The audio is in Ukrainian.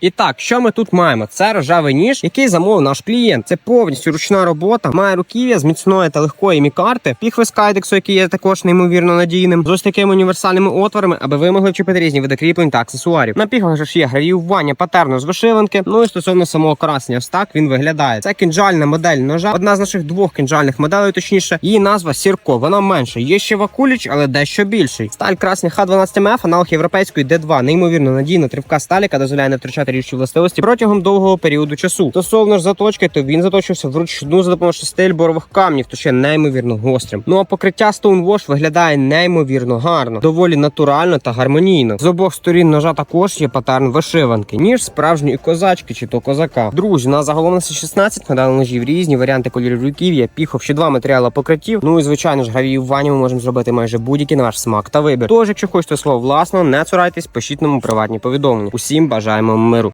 І так, що ми тут маємо? Це рожавий ніж, який замовив наш клієнт. Це повністю ручна робота. Має руків'я з міцної та легкої мікарти, піхви з кайдексу, який є також неймовірно надійним, з ось такими універсальними отворами, аби ви могли вчепити різні види кріплень та аксесуарів. На піхвах же ж є гравіювання патерну з вишиванки. Ну і стосовно самого красення, ось так він виглядає. Це кінжальна модель ножа. Одна з наших двох кінжальних моделей, точніше, її назва Сірко. Вона менша. Є ще Вакуліч, але дещо більший. Сталь красня Х12МФ, аналог європейської Д2. Неймовірно надійна тривка сталі, яка дозволяє не втрачати річні властивості протягом довгого періоду часу. Стосовно ж заточки, то він заточився вручну за допомогою шести борових камнів, то ще неймовірно гострим. Ну а покриття Stonewash виглядає неймовірно гарно, доволі натурально та гармонійно. З обох сторін ножа також є патерн вишиванки, ніж справжньої козачки чи то козака. Друзі, на загалом на 16 медалей ножів різні варіанти кольорів руків'я, піхов ще два матеріали покриттів. Ну і звичайно ж гравіювання ми можемо зробити майже будь-який на ваш смак та вибір. Тож, якщо хочете свого власного, не цурайтесь, пишіть нам приватні повідомлення. Усім бажаємо миру.